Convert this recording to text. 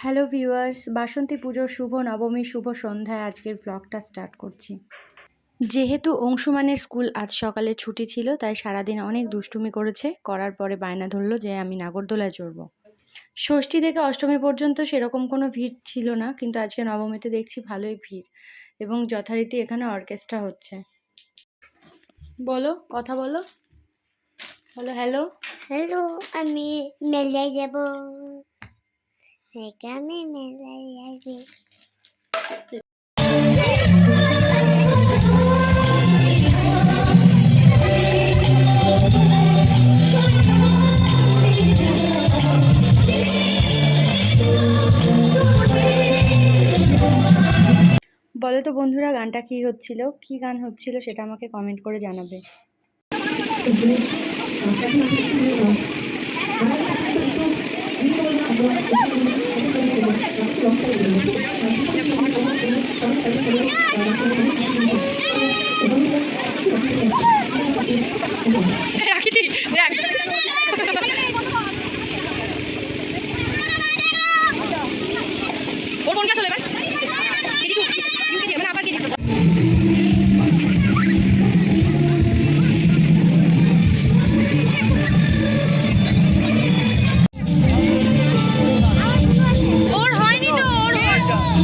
Hello viewers, বাসন্তী পুজোর শুভ নবমী, শুভ সন্ধ্যায় আজকের ব্লগটা স্টার্ট করছি। যেহেতু অংশুমানের স্কুল আজ সকালে ছুটি ছিল, তাই সারাদিন অনেক দুষ্টুমি করেছে। করার পরে বায়না ধরলো যে আমি নাগরদোলায় চড়বো। ষষ্ঠী থেকে অষ্টমী পর্যন্ত সেরকম কোনো ভিড় ছিল না, কিন্তু আজকে নবমীতে দেখছি ভালোই ভিড় এবং যথারীতি এখানে অর্কেস্ট্রা হচ্ছে। বলো, কথা বলো। বলো হ্যালো হ্যালো আমি মেলায় যাব। মেলায় যাবে বলো তো বন্ধুরা, গানটা কী হচ্ছিল? কী গান হচ্ছিল সেটা আমাকে কমেন্ট করে জানাবে। Thank you.